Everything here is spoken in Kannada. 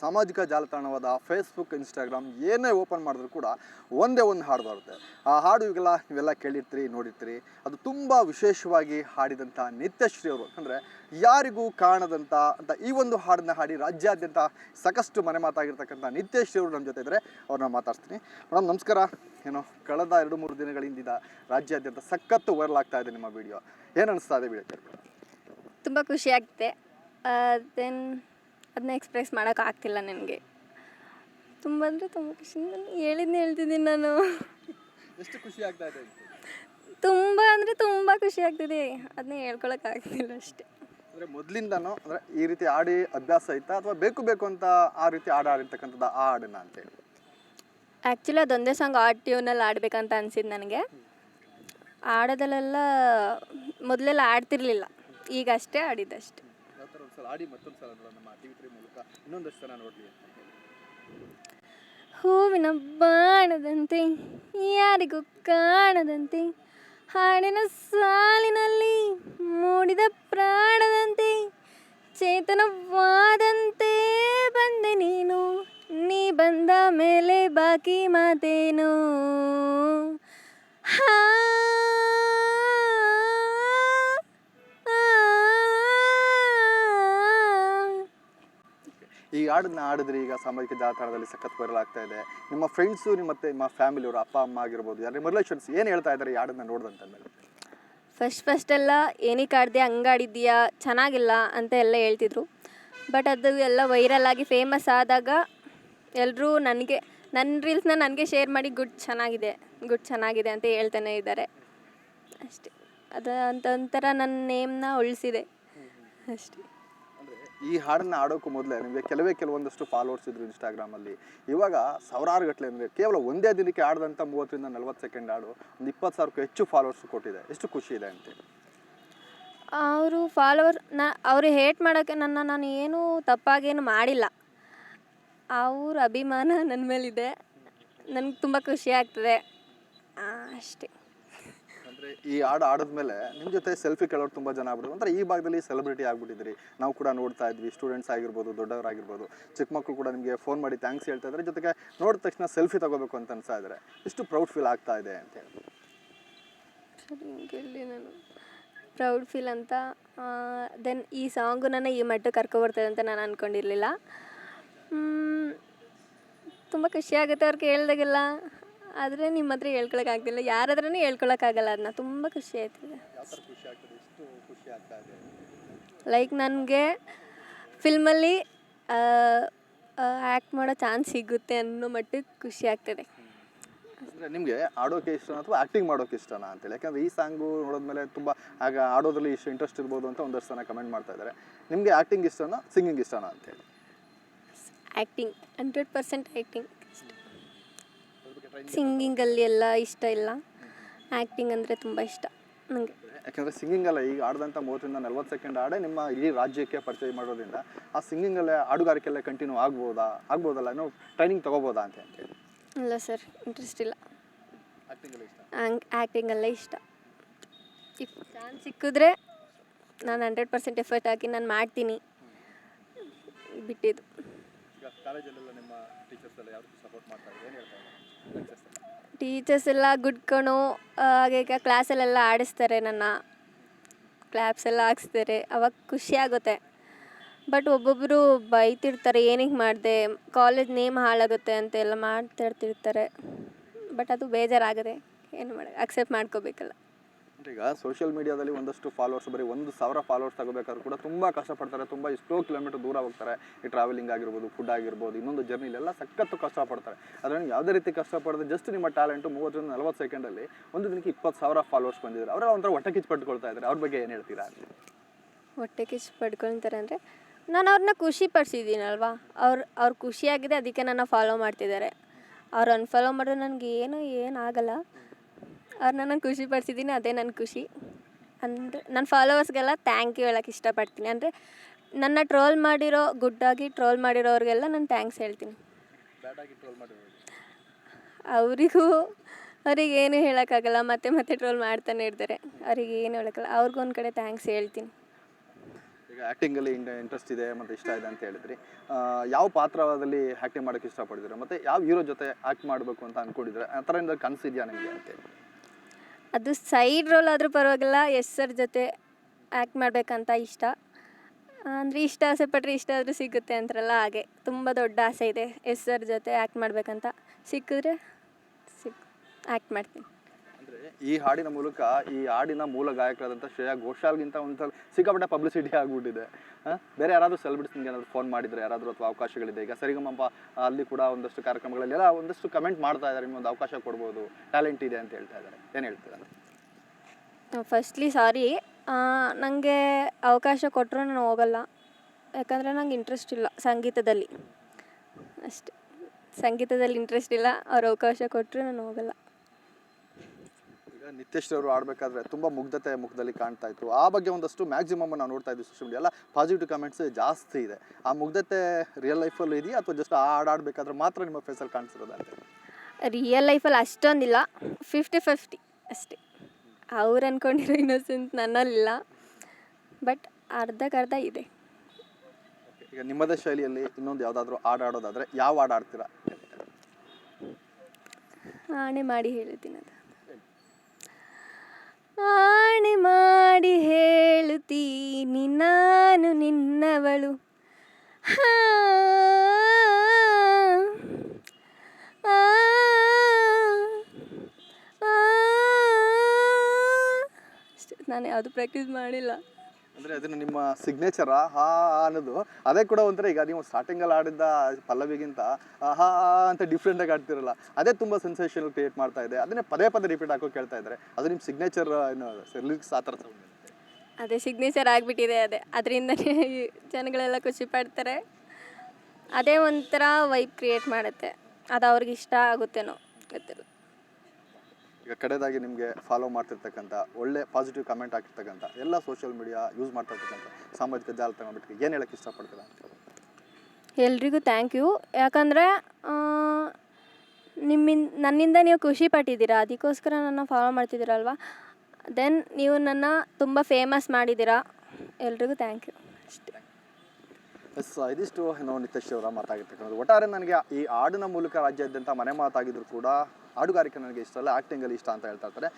ಸಾಮಾಜಿಕ ಜಾಲತಾಣವಾದ ಫೇಸ್ಬುಕ್ ಇನ್ಸ್ಟಾಗ್ರಾಮ್ ಏನೇ ಓಪನ್ ಮಾಡಿದ್ರು ಕೂಡ ಒಂದೇ ಒಂದು ಹಾಡು ಬರುತ್ತೆ. ಆ ಹಾಡು ಈಗೆಲ್ಲ ನೀವೆಲ್ಲ ಕೇಳಿರ್ತೀರಿ, ನೋಡಿರ್ತೀರಿ. ಅದು ತುಂಬ ವಿಶೇಷವಾಗಿ ಹಾಡಿದಂಥ ನಿತ್ಯಶ್ರೀ ಅವರು ಅಂದರೆ ಯಾರಿಗೂ ಕಾಣದಂಥ ಅಂತ ಈ ಒಂದು ಹಾಡನ್ನ ಹಾಡಿ ರಾಜ್ಯಾದ್ಯಂತ ಸಾಕಷ್ಟು ಮನೆ ಮಾತಾಗಿರ್ತಕ್ಕಂಥ ನಿತ್ಯಶ್ರೀ ಅವರು ನಮ್ಮ ಜೊತೆ ಇದ್ದರೆ. ಅವ್ರನ್ನ ಮಾತಾಡ್ತೀನಿ ಮೇಡಮ್, ನಮಸ್ಕಾರ. ಏನೋ ಕಳೆದ ಎರಡು ಮೂರು ದಿನಗಳಿಂದ ರಾಜ್ಯಾದ್ಯಂತ ಸಖತ್ತು ವೈರಲ್ ಆಗ್ತಾ ಇದೆ ನಿಮ್ಮ ವಿಡಿಯೋ ಏನು ಅನಿಸ್ತಾ ಇದೆ ವಿಡಿಯೋ ತುಂಬ ಖುಷಿ ಆಗುತ್ತೆ ದೆನ್ ಅದನ್ನ ಎಕ್ಸ್ಪ್ರೆಸ್ ಮಾಡೋಕ್ಕಾಗ್ತಿಲ್ಲ ನನಗೆ. ತುಂಬ ಅಂದರೆ ತುಂಬ ಖುಷಿ. ನಾನು ಹೇಳಿದ್ನೇ ಹೇಳ್ತಿದ್ದೀನಿ ನಾನು. ಎಷ್ಟು ಖುಷಿ ಆಗ್ತಾ ಇದೆ ತುಂಬ ಅಂದರೆ ತುಂಬ ಖುಷಿ ಆಗ್ತಿದೆ. ಅದನ್ನೇ ಹೇಳ್ಕೊಳಕ್ಕಾಗ್ತಿಲ್ಲ ಅಷ್ಟೇ. ಅಂದರೆ ಮೊದಲಿಂದನೂ ಅಂದರೆ ಈ ರೀತಿ ಆಡಿ ಅಭ್ಯಾಸ ಐತಾ ಅಥವಾ ಬೇಕು ಬೇಕು ಅಂತ ಆ ರೀತಿ ಹಾಡು ಆಡಿರ್ತಕ್ಕಂಥದ್ದು ಆ ಹಾಡನ್ನ ಅಂತೇಳಿ ಆ್ಯಕ್ಚುಲಿ ಅದೊಂದೇ ಸಾಂಗ್ ಆ ಟ್ಯೂನಲ್ಲಿ ಆಡಬೇಕಂತ ಅನ್ಸಿದ್ದು ನನಗೆ. ಆಡೋದಲ್ಲೆಲ್ಲ ಮೊದಲೆಲ್ಲ ಆಡ್ತಿರ್ಲಿಲ್ಲ. ಈಗಷ್ಟೇ ಆಡಿದ್ದಷ್ಟೇ ಸಲ ಆಡಿ ಮತ್ತೊಂದು ಸಲ ನೋಡೋಣ ನಮ್ಮ ಟಿ ವಿ ತ್ರೀ ಮೂಲಕ. ಇನ್ನೊಂದಷ್ಟು ಸಲ ನೋಡಲಿ ಅಂತ ಹೂವಿನ ಬಾಣದಂತೆ, ಯಾರಿಗೂ ಕಾಣದಂತೆ, ಹಾಡಿನ ಸಾಲಿನಲ್ಲಿ ಮೂಡಿದ ಪ್ರಾಣದಂತೆ, ಚೇತನವಾದಂತೆ ಬಂದೆ ನೀನು, ನೀ ಬಂದ ಮೇಲೆ ಬಾಕಿ ಮಾತೇನು? ಹಾ ಹಾಡನ್ನ ಆಡಿದ್ರೆ ಈಗ ಸಾಮಾಜಿಕ ಜಾಲತಾಣದಲ್ಲಿ ಸಖತ್ ವೈರಲ್ ಆಗ್ತಾ ಇದೆ. ನಿಮ್ಮ ಫ್ರೆಂಡ್ಸು ನಿಮ್ಮ ಮತ್ತೆ ನಿಮ್ಮ ಫ್ಯಾಮಿಲಿಯವರು ಅಪ್ಪ ಅಮ್ಮ ಆಗಿರ್ಬೋದು ಯಾರು ನಿಮ್ಮ ರಿಲೇಷನ್ಸ್ ಏನು ಹೇಳ್ತಾ ಇದ್ದಾರೆ ಈ ಹಾಡನ್ನ ನೋಡಿದಂತ ಫಸ್ಟ್ ಫಸ್ಟೆಲ್ಲ ಏನಕ್ಕೆ ಆಡಿದೆ ಹಂಗಾಡಿದ್ಯಾ ಚೆನ್ನಾಗಿಲ್ಲ ಅಂತ ಎಲ್ಲ ಹೇಳ್ತಿದ್ರು. ಬಟ್ ಅದು ಎಲ್ಲ ವೈರಲ್ ಆಗಿ ಫೇಮಸ್ ಆದಾಗ ಎಲ್ಲರೂ ನನಗೆ ನನ್ನ ರೀಲ್ಸ್ನ ನನಗೆ ಶೇರ್ ಮಾಡಿ ಗುಡ್ ಚೆನ್ನಾಗಿದೆ ಗುಡ್ ಚೆನ್ನಾಗಿದೆ ಅಂತ ಹೇಳ್ತಾನೆ ಇದ್ದಾರೆ. ಅಷ್ಟೇ. ಅದು ಅಂತ ಒಂಥರ ನನ್ನ ನೇಮ್ನ ಉಳಿಸಿದೆ. ಅಷ್ಟೇ. ಈ ಹಾಡನ್ನ ಆಡೋಕ್ಕೂ ಮೊದಲೇ ನಿಮಗೆ ಕೆಲವೇ ಕೆಲವೊಂದಷ್ಟು ಫಾಲೋವರ್ಸ್ ಇದ್ರು ಇನ್ಸ್ಟಾಗ್ರಾಮಲ್ಲಿ ಇವಾಗ ಸಾವಿರಾರು ಗಟ್ಟಲೆ ಅಂದರೆ ಕೇವಲ ಒಂದೇ ದಿನಕ್ಕೆ ಆಡಿದಂಥ ಮೂವತ್ತರಿಂದ ನಲ್ವತ್ತು ಸೆಕೆಂಡ್ ಹಾಡು, ಒಂದು ಇಪ್ಪತ್ತು ಸಾವಿರಕ್ಕೂ ಹೆಚ್ಚು ಫಾಲೋವರ್ಸ್ ಕೊಟ್ಟಿದೆ. ಎಷ್ಟು ಖುಷಿ ಇದೆ ಅಂತೇಳಿ ಅವರು ಫಾಲೋವರ್ನ, ಅವರು ಹೇಟ್ ಮಾಡೋಕ್ಕೆ ನನ್ನ ನಾನು ಏನೂ ತಪ್ಪಾಗೇನು ಮಾಡಿಲ್ಲ. ಅವ್ರ ಅಭಿಮಾನ ನನ್ನ ಮೇಲಿದೆ. ನನಗೆ ತುಂಬ ಖುಷಿ ಆಗ್ತದೆ. ಅಷ್ಟೇ. ಅಂದರೆ ಈ ಹಾಡು ಆಡಿದ್ಮೇಲೆ ನಿಮ್ಮ ಜೊತೆ ಸೆಲ್ಫಿ ಕೇಳೋರು ತುಂಬ ಜನ ಆಗ್ಬಿಟ್ಟು ಅಂದರೆ ಈ ಭಾಗದಲ್ಲಿ ಸೆಲೆಬ್ರಿಟಿ ಆಗ್ಬಿಟ್ಟಿದ್ರಿ ನಾವು ಕೂಡ ನೋಡ್ತಾ ಇದ್ವಿ ಸ್ಟೂಡೆಂಟ್ಸ್ ಆಗಿರ್ಬೋದು, ದೊಡ್ಡವರಾಗಿರ್ಬೋದು. ಚಿಕ್ಕ ಮಕ್ಕಳು ಕೂಡ ನಿಮಗೆ ಫೋನ್ ಮಾಡಿ ಥ್ಯಾಂಕ್ಸ್ ಹೇಳ್ತಾ ಇದ್ದಾರೆ. ಜೊತೆಗೆ ನೋಡಿದ ತಕ್ಷಣ ಸೆಲ್ಫಿ ತಗೋಬೇಕು ಅಂತ ಅನ್ಸ್ತಾ ಇದ್ದಾರೆ ಎಷ್ಟು ಪ್ರೌಡ್ ಫೀಲ್ ಆಗ್ತಾ ಇದೆ ಅಂತ ಹೇಳಿ. ನಾನು. ಪ್ರೌಡ್ ಫೀಲ್ ಅಂತ ದೆನ್ ಈ ಸಾಂಗು ನನ್ನ ಈ ಮಟ್ಟಕ್ಕೆ ಕರ್ಕೊಬರ್ತದೆ ಅಂತ ನಾನು ಅಂದ್ಕೊಂಡಿರಲಿಲ್ಲ ತುಂಬ ಖುಷಿ ಆಗುತ್ತೆ ಅವ್ರು ಕೇಳಿದಾಗೆಲ್ಲ. ಆದರೆ ನಿಮ್ಮ ಹತ್ರ ಹೇಳ್ಕೊಳಕ್ಕಾಗ್ತಿಲ್ಲ ಯಾರ ಹತ್ರನೂ ಹೇಳ್ಕೊಳಕ್ಕಾಗಲ್ಲ ಅದನ್ನ ತುಂಬ ಖುಷಿ ಆಯ್ತದೆ ಯಾವ ಖುಷಿ ಆಗ್ತದೆ? ಎಷ್ಟು ಖುಷಿ ಆಗ್ತಾ ಇದೆ. ಲೈಕ್ ನನಗೆ ಫಿಲ್ಮಲ್ಲಿ ಆ್ಯಕ್ಟ್ ಮಾಡೋ ಚಾನ್ಸ್ ಸಿಗುತ್ತೆ ಅನ್ನೋ ಮಟ್ಟಿಗೆ ಖುಷಿ ಆಗ್ತದೆ. ಅಂದರೆ ನಿಮಗೆ ಆಡೋಕೆ ಇಷ್ಟ ಅಥವಾ ಆ್ಯಕ್ಟಿಂಗ್ ಮಾಡೋಕೆ ಇಷ್ಟನಾ ಅಂತೇಳಿ ಯಾಕಂದರೆ ಈ ಸಾಂಗು ನೋಡಿದ್ಮೇಲೆ ತುಂಬ ಆಗ ಆಡೋದ್ರಲ್ಲಿ ಇಷ್ಟು ಇಂಟ್ರೆಸ್ಟ್ ಇರ್ಬೋದು ಅಂತ ಒಂದಷ್ಟು ಜನ ಕಮೆಂಟ್ ಮಾಡ್ತಾ ಇದ್ದಾರೆ ನಿಮಗೆ ಆ್ಯಕ್ಟಿಂಗ್ ಇಷ್ಟನಾ ಸಿಂಗಿಂಗ್ ಇಷ್ಟನಾ ಅಂತೇಳಿ ಆ್ಯಕ್ಟಿಂಗ್ ಹಂಡ್ರೆಡ್ ಪರ್ಸೆಂಟ್ ಆ್ಯಕ್ಟಿಂಗ್ ಸಿಂಗಿಂಗಲ್ಲಿ ಎಲ್ಲ ಇಷ್ಟ ಇಲ್ಲ. ಆ್ಯಕ್ಟಿಂಗ್ ಅಂದರೆ ತುಂಬ ಇಷ್ಟ ನನಗೆ ಯಾಕಂದರೆ ಅಲ್ಲ ಈಗ ಆಡಿದಂಥ ಮೂವತ್ತರಿಂದ ನಲ್ವತ್ತು ಸೆಕೆಂಡ್ ಆಡೇ ನಿಮ್ಮ ಇಡೀ ರಾಜ್ಯಕ್ಕೆ ಪರಿಚಯ ಮಾಡೋದ್ರಿಂದ ಆ ಸಿಂಗಿಂಗಲ್ಲೇ ಹಾಡುಗಾರಿಕೆಲ್ಲ ಕಂಟಿನ್ಯೂ ಆಗ್ಬೋದಾ? ಆಗ್ಬೋದಲ್ಲ? ಏನೋ ಟ್ರೈನಿಂಗ್ ತೊಗೋಬೋದಾ ಅಂತ ಹೇಳಿ. ಇಲ್ಲ ಸರ್ ಇಂಟ್ರೆಸ್ಟ್ ಇಲ್ಲ. ಆ್ಯಕ್ಟಿಂಗಲ್ಲೇ ಇಷ್ಟ? ಇಫ್ ಚಾನ್ಸ್ ಸಿಕ್ಕಿದ್ರೆ ನಾನು ಹಂಡ್ರೆಡ್ ಪರ್ಸೆಂಟ್ ಎಫರ್ಟ್ ಹಾಕಿ ನಾನು ಮಾಡ್ತೀನಿ. ಬಿಟ್ಟಿದ್ದು. ಟೀಚರ್ಸ್ ಎಲ್ಲ ಗುಡ್ಕೊಂಡು ಹಾಗೆ ಈಗ ಕ್ಲಾಸಲ್ಲೆಲ್ಲ ಆಡಿಸ್ತಾರೆ ನನ್ನ. ಕ್ಲಾಪ್ಸ್ ಎಲ್ಲ ಹಾಕ್ಸ್ತಾರೆ, ಅವಾಗ ಖುಷಿ ಆಗುತ್ತೆ. ಬಟ್ ಒಬ್ಬೊಬ್ಬರು ಬೈತಿರ್ತಾರೆ ಏನಕ್ಕೆ ಮಾಡಿದೆ ಕಾಲೇಜ್ ನೇಮ್ ಹಾಳಾಗುತ್ತೆ ಅಂತ ಎಲ್ಲ ಮಾಡ್ತಿರ್ತಿರ್ತಾರೆ. ಬಟ್ ಅದು ಬೇಜಾರಾಗದೆ, ಏನು ಮಾಡ ಅಕ್ಸೆಪ್ಟ್ ಮಾಡ್ಕೋಬೇಕಲ್ಲ. ಈಗ ಸೋಷಿಯಲ್ ಮೀಡಿಯಾದಲ್ಲಿ ಒಂದಷ್ಟು ಫಾಲೋವರ್ಸ್ ಬರೀ ಒಂದು ಸಾವಿರ ಫಾಲೋವರ್ಸ್ ತಗೋಬೇಕಾದ್ರೂ ಕೂಡ ತುಂಬ ಕಷ್ಟಪಡ್ತಾರೆ. ತುಂಬ ಎಷ್ಟೋ ಕಿಲೋಮೀಟರ್ ದೂರ ಹೋಗ್ತಾರೆ. ಈ ಟ್ರಾವೆಲಿಂಗ್ ಆಗಿರ್ಬೋದು ಫುಡ್ ಆಗಿರ್ಬೋದು, ಇನ್ನೊಂದು ಜರ್ನಿಲೆಲ್ಲ ಸಖತ್ತು ಕಷ್ಟಪಡ್ತಾರೆ. ಅದರಲ್ಲಿ ಯಾವುದೇ ರೀತಿ ಕಷ್ಟಪಡದೆ ಜಸ್ಟ್ ನಿಮ್ಮ ಟ್ಯಾಲೆಂಟು ಮೂವತ್ತರಿಂದ ನಲವತ್ತು ಸೆಕೆಂಡಲ್ಲಿ ಒಂದು ದಿನಕ್ಕೆ ಇಪ್ಪತ್ತು ಸಾವಿರ ಫಾಲೋವರ್ಸ್ ಬಂದಿದ್ದಾರೆ ಅವರೆಲ್ಲ ಒಂಥರ ಹೊಟ್ಟೆ ಕಿಚ್ಚು ಪಡ್ಕೊಳ್ತಾ ಇದ್ದಾರೆ. ಅವ್ರ ಬಗ್ಗೆ ಏನು ಹೇಳ್ತೀರಾ? ಹೊಟ್ಟೆ ಕಿಚ್ಚು ಪಡ್ಕೊಳ್ತಾರೆ ಅಂದರೆ ನಾನು ಅವ್ರನ್ನ ಖುಷಿ ಪಡಿಸಿದ್ದೀನಲ್ವಾ? ಅವ್ರು ಅವ್ರು ಖುಷಿಯಾಗಿದೆ, ಅದಕ್ಕೆ ನನ್ನ ಫಾಲೋ ಮಾಡ್ತಿದ್ದಾರೆ. ಅವ್ರು ಅನ್ಫಾಲೋ ಮಾಡಿದ್ರೆ ನನಗೆ ಏನು ಏನಾಗಲ್ಲ ಅವ್ರನ್ನ ನಾನು ಖುಷಿ ಪಡಿಸಿದ್ದೀನಿ ಅದೇ ನನ್ನ ಖುಷಿ. ಅಂದರೆ ನನ್ನ ಫಾಲೋವರ್ಸ್ಗೆಲ್ಲ ಥ್ಯಾಂಕ್ ಯು ಹೇಳಕ್ಕೆ ಇಷ್ಟಪಡ್ತೀನಿ. ಅಂದರೆ ನನ್ನ ಟ್ರೋಲ್ ಮಾಡಿರೋ ಗುಡ್ಡಾಗಿ ಟ್ರೋಲ್ ಮಾಡಿರೋರಿಗೆಲ್ಲ ನಾನು ಥ್ಯಾಂಕ್ಸ್ ಹೇಳ್ತೀನಿ. ಅವರಿಗೂ ಅವ್ರಿಗೆ ಏನು ಹೇಳೋಕ್ಕಾಗಲ್ಲ ಮತ್ತೆ ಮತ್ತೆ ಟ್ರೋಲ್ ಮಾಡ್ತಾನೆ ಇರ್ತಾರೆ. ಅವ್ರಿಗೆ ಏನು ಹೇಳೋಕ್ಕಲ್ಲ ಅವ್ರಿಗೂ ಒಂದು ಕಡೆ ಥ್ಯಾಂಕ್ಸ್ ಹೇಳ್ತೀನಿ. ಈಗ ಆ್ಯಕ್ಟಿಂಗಲ್ಲಿ ಇಂಟ್ರೆಸ್ಟ್ ಇದೆ ಮತ್ತು ಇಷ್ಟ ಇದೆ ಅಂತ ಹೇಳಿದ್ರಿ. ಯಾವ ಪಾತ್ರದಲ್ಲಿ ಆ್ಯಕ್ಟಿಂಗ್ ಮಾಡೋಕ್ಕೆ ಇಷ್ಟಪಡಿದ್ರೆ ಮತ್ತು ಯಾವ ಹೀರೋ ಜೊತೆ ಆ್ಯಕ್ಟ್ ಮಾಡಬೇಕು ಅಂತ ಅಂದ್ಕೊಂಡಿದ್ರೆ ಆ ಥರ ಏನಾದ್ರು ಕನಸಿದೆಯಾ ನಿಮಗೆ ಅಂತ ಅದು ಸೈಡ್ ರೋಲ್ ಆದರೂ ಪರವಾಗಿಲ್ಲ, ಎಸ್ ಸರ್ ಜೊತೆ ಆ್ಯಕ್ಟ್ ಮಾಡಬೇಕಂತ ಇಷ್ಟ. ಅಂದರೆ ಇಷ್ಟ ಆಸೆ ಪಟ್ಟರೆ ಇಷ್ಟ ಆದರೂ ಸಿಗುತ್ತೆ ಅಂತಾರಲ್ಲ ಹಾಗೆ. ತುಂಬ ದೊಡ್ಡ ಆಸೆ ಇದೆ ಎಸ್ ಸರ್ ಜೊತೆ ಆ್ಯಕ್ಟ್ ಮಾಡಬೇಕಂತ. ಸಿಕ್ಕಿದ್ರೆ ಸಿಕ್ ಆ್ಯಕ್ಟ್ ಮಾಡ್ತೀನಿ. ಈ ಹಾಡಿನ ಮೂಲಕ ಈ ಹಾಡಿನ ಮೂಲ ಗಾಯಕರಾದಂಥ ಶ್ರೇಯಾ ಘೋಷಾಲ್ಗಿಂತ ಒಂದು ಸಿಕ್ಕಾಪಟ್ಟೆ ಪಬ್ಲಿಸಿಟಿ ಆಗಿಬಿಟ್ಟಿದೆ. ಬೇರೆ ಯಾರಾದರೂ ಸೆಲೆಬ್ರಿಟೀಸ್ ನಿಮಗೆ ಏನಾದರೂ ಫೋನ್ ಮಾಡಿದರೆ, ಯಾರಾದರೂ ಅಥವಾ ಅವಕಾಶಗಳಿದೆ, ಈಗ ಸರಿಗಮಪ್ಪ ಅಲ್ಲಿ ಕೂಡ ಒಂದಷ್ಟು ಕಾರ್ಯಕ್ರಮಗಳಲ್ಲಿ ಎಲ್ಲ ಒಂದಷ್ಟು ಕಮೆಂಟ್ ಮಾಡ್ತಾ ಇದ್ದಾರೆ ನಿಮ್ಗೆ ಒಂದು ಅವಕಾಶ ಕೊಡ್ಬೋದು ಟ್ಯಾಲೆಂಟ್ ಇದೆ ಅಂತ ಹೇಳ್ತಾ ಇದ್ದಾರೆ. ಏನು ಹೇಳ್ತೀರಾ? ಫಸ್ಟ್ಲಿ ಸಾರಿ ನನಗೆ ಅವಕಾಶ ಕೊಟ್ಟರು ನಾನು ಹೋಗಲ್ಲ. ಯಾಕಂದರೆ ನಂಗೆ ಇಂಟ್ರೆಸ್ಟ್ ಇಲ್ಲ ಸಂಗೀತದಲ್ಲಿ. ಅಷ್ಟೆ. ಸಂಗೀತದಲ್ಲಿ ಇಂಟ್ರೆಸ್ಟ್ ಇಲ್ಲ, ಅವ್ರು ಅವಕಾಶ ಕೊಟ್ಟರು ನಾನು ಹೋಗಲ್ಲ. ಈಗ ನಿತ್ಯಶ್ರೀ ಅವರು ಆಡಬೇಕಾದ್ರೆ ತುಂಬ ಮುಗ್ಧತೆ ಮುಖದಲ್ಲಿ ಕಾಣ್ತಾ ಇತ್ತು. ಆ ಬಗ್ಗೆ ಒಂದಷ್ಟು ಮ್ಯಾಕ್ಸಿಮಮ್ ನಾವು ನೋಡ್ತಾ ಇದ್ವಿ ಸೋಷಿಯಲ್ ಮೀಡಿಯಾ ಎಲ್ಲ ಪಾಸಿಟಿವ್ ಕಮೆಂಟ್ಸ್ ಜಾಸ್ತಿ ಇದೆ. ಆ ಮುಗ್ಧತೆ ರಿಯಲ್ ಲೈಫಲ್ಲಿ ಇದೆಯಾ ಅಥವಾ ಜಸ್ಟ್ ಆ ಹಾಡು ಆಡಬೇಕಾದ್ರೆ ಮಾತ್ರ ನಿಮ್ಮ ಫೇಸಲ್ಲಿ ಕಾಣಿಸಿರೋದು ಅಂತ ರಿಯಲ್ ಲೈಫಲ್ಲಿ ಅಷ್ಟೊಂದಿಲ್ಲ. ಫಿಫ್ಟಿ ಫಿಫ್ಟಿ ಅಷ್ಟೇ. ಅವ್ರು ಅಂದ್ಕೊಂಡಿರೋ ಇನ್ನೊಸೆಂಟ್ ನನ್ನಲ್ಲಿಲ್ಲ. ಬಟ್ ಅರ್ಧಕ್ಕರ್ಧ ಇದೆ. ಈಗ ನಿಮ್ಮದೇ ಶೈಲಿಯಲ್ಲಿ ಇನ್ನೊಂದು ಯಾವುದಾದ್ರೂ ಹಾಡು ಆಡೋದಾದರೆ ಯಾವ ಹಾಡು ಆಡ್ತೀರಾ? ಆಣೆ ಮಾಡಿ ಹೇಳ್ತೀನಿ ಅದು ಆಣೆ ಮಾಡಿ ಹೇಳುತ್ತೀನಿ ನಾನು ನಿನ್ನವಳು ಹಾ. ಆ. ಆ. ಅಷ್ಟೇ, ನಾನು ಯಾವುದು ಪ್ರಾಕ್ಟೀಸ್ ಮಾಡಿಲ್ಲ. ಅಂದರೆ ಅದನ್ನು ನಿಮ್ಮ ಸಿಗ್ನೇಚರ ಹಾ ಅನ್ನೋದು. ಅದೇ ಕೂಡ ಒಂಥರ ಈಗ ನೀವು ಸ್ಟಾರ್ಟಿಂಗಲ್ಲಿ ಆಡಿದ್ದ ಪಲ್ಲವಿಗಿಂತ ಆ, ಹಾ ಅಂತ ಡಿಫ್ರೆಂಟಾಗಿ ಆಡ್ತಿರಲ್ಲ. ಅದೇ ತುಂಬ ಸೆನ್ಸೇಷನ್ ಕ್ರಿಯೇಟ್ ಮಾಡ್ತಾ ಇದೆ. ಅದನ್ನೇ ಪದೇ ಪದೇ ರಿಪೀಟ್ ಹಾಕೋ ಕೇಳ್ತಾ ಇದ್ದಾರೆ. ಅದು ನಿಮ್ಮ ಸಿಗ್ನೇಚರ್ ಏನು ಲಿರಿಕ್ಸ್ ಆ ಥರ. ಅದೇ ಸಿಗ್ನೇಚರ್ ಆಗಿಬಿಟ್ಟಿದೆ ಅದೇ. ಅದರಿಂದನೇ ಜನಗಳೆಲ್ಲ ಖುಷಿ ಪಡ್ತಾರೆ. ಅದೇ ಒಂಥರ ವೈಬ್ ಕ್ರಿಯೇಟ್ ಮಾಡುತ್ತೆ. ಅದು ಅವ್ರಿಗೆ ಇಷ್ಟ ಆಗುತ್ತೇನೋ ಗೊತ್ತಿಲ್ಲ. ಈಗ ಕಡೆದಾಗಿ ನಿಮಗೆ ಫಾಲೋ ಮಾಡ್ತಿರ್ತಕ್ಕಂಥ ಒಳ್ಳೆ ಪಾಸಿಟಿವ್ ಕಮೆಂಟ್ ಹಾಕಿರ್ತಕ್ಕಂಥ ಎಲ್ಲ ಸೋಷಿಯಲ್ ಮೀಡಿಯಾ ಯೂಸ್ ಮಾಡ್ತಿರ್ತಕ್ಕಂಥ ಸಾಮಾಜಿಕ ಜಾಲತಾಣ ಬಿಟ್ಟು ಏನು ಹೇಳಕ್ಕೆ ಇಷ್ಟಪಡ್ತೀರಾ? ಎಲ್ರಿಗೂ ಥ್ಯಾಂಕ್ ಯು ಯಾಕಂದರೆ ನಿಮ್ಮಿಂದ ನನ್ನಿಂದ ನೀವು ಖುಷಿ ಪಟ್ಟಿದ್ದೀರಾ ಅದಕ್ಕೋಸ್ಕರ ನನ್ನ ಫಾಲೋ ಮಾಡ್ತಿದ್ದೀರಲ್ವಾ? ದೆನ್ ನೀವು ನನ್ನ ತುಂಬ ಫೇಮಸ್ ಮಾಡಿದ್ದೀರಾ. ಎಲ್ರಿಗೂ ಥ್ಯಾಂಕ್ ಯು ಅಷ್ಟೇ. ಎಸ್ ಇದಿಷ್ಟು. ಏನೋ ನಿತೇಶ್ ಅವರ ಮಾತಾಗಿರ್ತಕ್ಕಂಥದ್ದು. ಒಟ್ಟಾರೆ ನನಗೆ ಈ ಹಾಡಿನ ಮೂಲಕ ರಾಜ್ಯಾದ್ಯಂತ ಮನೆ ಮಾತಾಗಿದ್ರು ಕೂಡ ಹಾಡುಗಾರಿಕೆ ನನಗೆ ಇಷ್ಟ ಅಲ್ಲ ಆ್ಯಕ್ಟಿಂಗಲ್ಲಿ ಇಷ್ಟ ಅಂತ ಹೇಳ್ತಾ ಇರ್ತಾರೆ.